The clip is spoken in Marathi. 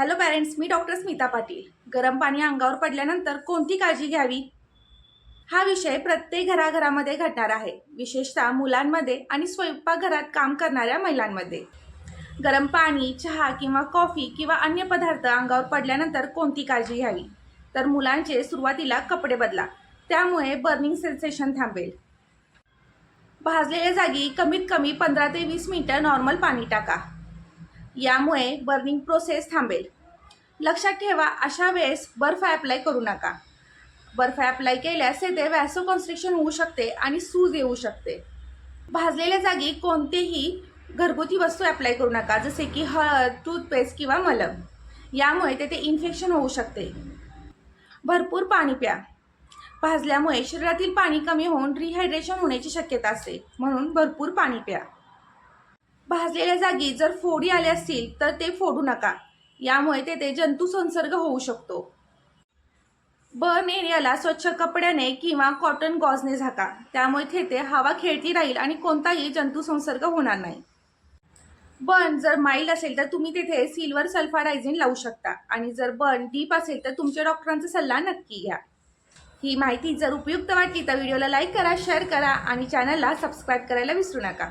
हॅलो पॅरेंट्स मी डॉक्टर स्मिता पाटील. गरम पाणी अंगावर पडल्यानंतर कोणती काळजी घ्यावी? हा विषय प्रत्येक घराघरामध्ये घडणार आहे. विशेषतः मुलांमध्ये आणि स्वयंपाकघरात काम करणाऱ्या महिलांमध्ये. गरम पाणी चहा किंवा कॉफी किंवा अन्य पदार्थ अंगावर पडल्यानंतर कोणती काळजी घ्यावी? तर मुलांचे सुरुवातीला कपडे बदला. त्यामुळे बर्निंग सेन्सेशन थांबेल. भाजलेल्या जागी कमीत कमी पंधरा ते वीस मिनटं नॉर्मल पाणी टाका. यामुळे बर्निंग प्रोसेस थांबेल. लक्षात ठेवा अशा वेळेस बर्फ ॲप्लाय करू नका. बर्फ ॲप्लाय केल्यास येथे वॅसो कन्स्ट्रिक्शन होऊ शकते आणि सूज येऊ शकते. भाजलेल्या जागी कोणतेही घरगुती वस्तू ॲप्लाय करू नका जसे की हळद टूथपेस्ट किंवा मलम. यामुळे तेथे इन्फेक्शन होऊ शकते. भरपूर पाणी प्या. भाजल्यामुळे शरीरातील पाणी कमी होऊन रिहायड्रेशन होण्याची शक्यता असते. म्हणून भरपूर पाणी प्या. भाजलेल्या जागी जर फोडी आल्या असतील तर ते फोडू नका. यामुळे तेथे जंतू संसर्ग होऊ शकतो. बर्न एरियाला स्वच्छ कपड्याने किंवा कॉटन गॉजने झाका. त्यामुळे तेथे हवा खेळती राहील आणि कोणताही जंतू संसर्ग होणार नाही. बर्न जर माइल्ड असेल तर तुम्ही तेथे सिल्वर सल्फारायझिन लावू शकता. आणि जर बर्न डीप असेल तर तुमच्या डॉक्टरांचा सल्ला नक्की घ्या. ही माहिती जर उपयुक्त वाटली तर व्हिडिओला लाईक करा शेअर करा आणि चॅनलला सबस्क्राईब करायला विसरू नका.